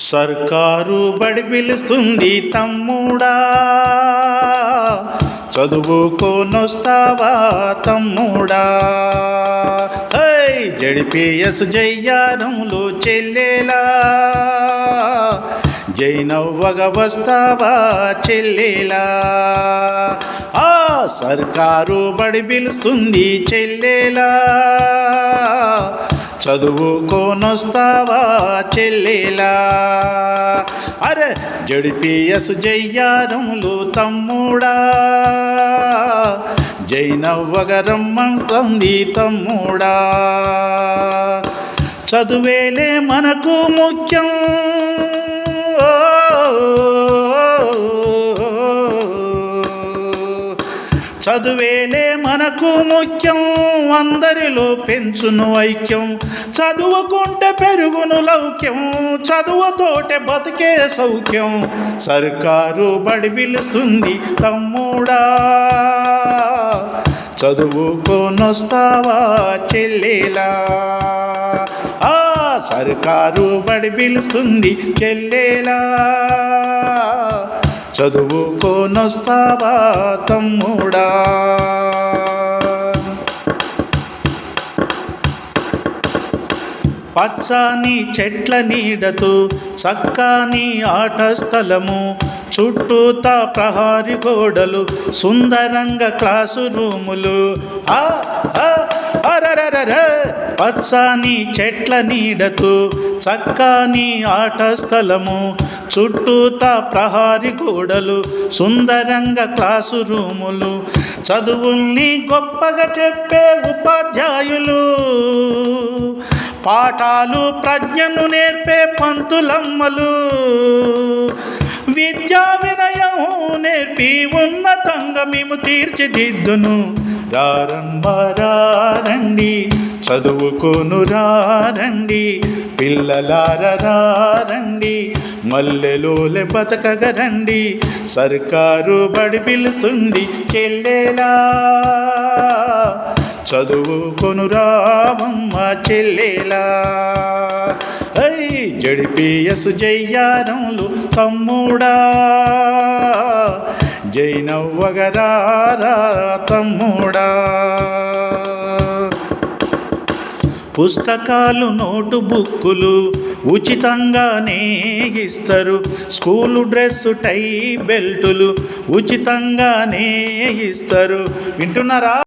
సర్కారు బడి పిలుస్తుంది తమ్ముడా. చదువుకోనొస్తావా తమ్ముడా? జడిపిఎస్ జయ్యారంలో చెల్లెలా? జైనవ్వగ వస్తావా చెల్లెలా? ఆ సర్కారు బడి పిలుస్తుంది చెల్లెలా? చదువుకోనొస్తావా చెల్లెలా? అరే జడిపిఎస్ జయ్యారములు తమ్ముడా. జైనవ్వగరమ్మంటుంది తమ్ముడా. చదువేలే మనకు ముఖ్యం. చదువేలే మనకు ముఖ్యం అందరిలో పెంచును ఐక్యం. చదువుకుంటే పెరుగును లౌక్యం చదువుతోటే బతికే సౌఖ్యం. సర్కారు బడి పిలుస్తుంది తమ్ముడా. చదువుకోనొస్తావా చెల్లెలా? ఆ సర్కారు బడి పిలుస్తుంది చెల్లెలా. చదువుకోనొస్తావా తమ్ముడా? పచ్చని చెట్ల నీడతు చక్కని ఆట స్థలము చుట్టూతా ప్రహారి గోడలు సుందరంగా క్లాసు రూములు ఆ పచ్చని చెట్ల నీడతు చక్కని ఆట స్థలము చుట్టూతా ప్రహారి గోడలు సుందరంగా క్లాసు రూములు చదువుల్ని గొప్పగా చెప్పే ఉపాధ్యాయులు. పాఠాలు ప్రజ్ఞను నేర్పే పంతులమ్మలు. విద్యా వినయం నేర్పి ఉన్నతంగా మేము తీర్చిదిద్దును. రారండి చదువుకోను రారండి పిల్లలారండి మల్లెలోలె బతకగరండి సర్కారు బడి పిలుస్తుంది చెల్లెలా. చదువుకొను రామమ్మ చెల్లెలా. ఐ జడిపియసు జయ్యారంలు తమ్ముడా. జైనవ్వగరారా తమ్ముడా. పుస్తకాలు నోటు బుక్కులు ఉచితంగానే ఇస్తారు స్కూలు డ్రెస్సు టై బెల్టులు ఉచితంగానే ఇస్తారు వింటున్నారా?